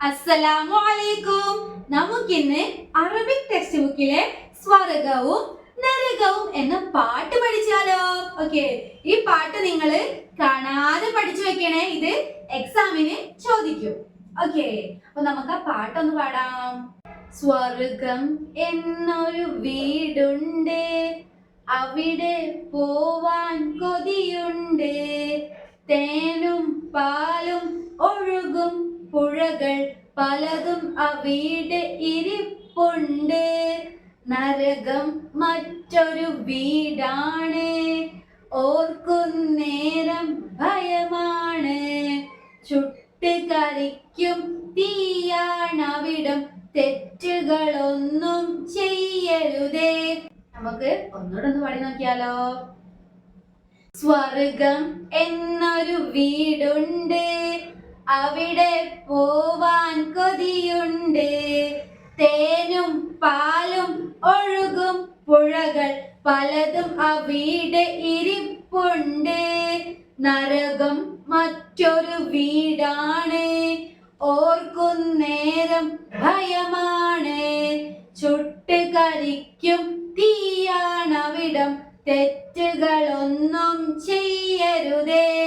അസ്സലാമു അലൈക്കും നമുക്കിന്ന് അറബിക് ടെക്സ്റ്റ് ബുക്കിലെ സ്വർഗവും നരകവും എന്ന പാട്ട് പഠിച്ചാലോ? ഓക്കെ ഈ പാട്ട് നിങ്ങൾ കാണാതെ പഠിച്ചു വെക്കണേ. ഇത് എക്സാമിന് ചോദിക്കും. ഓക്കെ അപ്പൊ നമുക്ക് ആ പാട്ടൊന്ന് പാടാം. സ്വർഗം എന്നൊരു വീടുണ്ട്. അവിടെ പോവാൻ കൊതിയുണ്ട്. തേനും പാലും ഒഴുകും. പുഴകൾ പലതും അവിടെ ഇരിപ്പുണ്ട്. നരകം മറ്റൊരു വീടാണ്. ഓർക്കുന്നേരം ഭയമാണ്. ചുട്ട് തീയാണ് തീയാണവിടം തെറ്റുകളൊന്നും ചെയ്യരുതേ. നമുക്ക് ഒന്നുകൂടെ ഒന്ന് പാടി നോക്കിയാലോ? സ്വർഗം എന്നൊരു വീടുണ്ട്. അവിടെ പോവാൻ കൊതിയുണ്ട്. തേനും പാലും ഒഴുകും. പുഴകൾ പലതും അവിടെ ഇരിപ്പുണ്ട്. നരകം മറ്റൊരു വീടാണ്. ഓർക്കുന്നേരം ഭയമാണ്. ചുട്ട് കരിക്കും തീയാണവിടം തെറ്റുകളൊന്നും ചെയ്യരുതേ.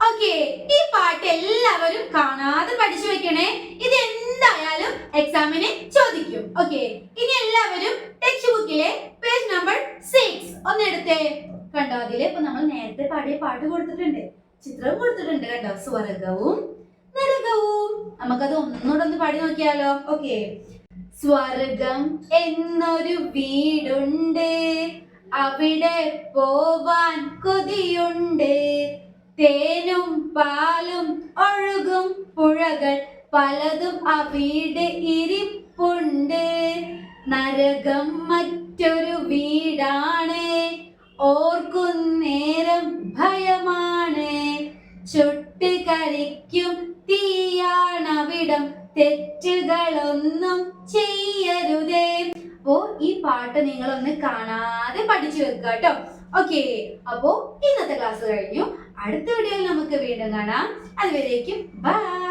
ഓക്കെ ഈ പാട്ട് എല്ലാവരും കാണാതെ പഠിച്ചു വെക്കണേ. ഇത് എന്തായാലും എക്സാമിന് ചോദിക്കും. ഓക്കെ ഇനി എല്ലാവരും ടെക്സ്റ്റ് ബുക്കിലെ പേജ് നമ്പർ സിക്സ് ഒന്ന് എടുത്തേ. കണ്ടോ അതിൽ ഇപ്പൊ നമ്മൾ നേരത്തെ പാടിയ പാട്ട് കൊടുത്തിട്ടുണ്ട്. ചിത്രവും കൊടുത്തിട്ടുണ്ട് കണ്ടോ സ്വർഗവും നരകവും. നമുക്കത് ഒന്നുകൂടെ ഒന്ന് പാടി നോക്കിയാലോ. ഓക്കെ സ്വർഗം എന്നൊരു വീടുണ്ട്. അവിടെ പോവാൻ കൊതിയുണ്ട്. തേനും പാലും ഒഴുകും പുഴകൾ പലതും അവിടെ ഇരിപ്പുണ്ട്. നരകം മറ്റൊരു വീടാണ്. ഓർക്കുന്നേരം ഭയമാണ്. ചുട്ട് കരിക്കും തീയാണവിടം. തെറ്റുകളൊന്നും ചെയ്യരുതേ. അപ്പോ ഈ പാട്ട് നിങ്ങളൊന്ന് കാണാതെ പഠിച്ചു വെക്കുക കേട്ടോ. ഓക്കെ അപ്പോ ഇന്നത്തെ ക്ലാസ് കഴിഞ്ഞു. അടുത്ത വീഡിയോയിൽ നമുക്ക് വീണ്ടും കാണാം. അതുവരേക്കും ബൈ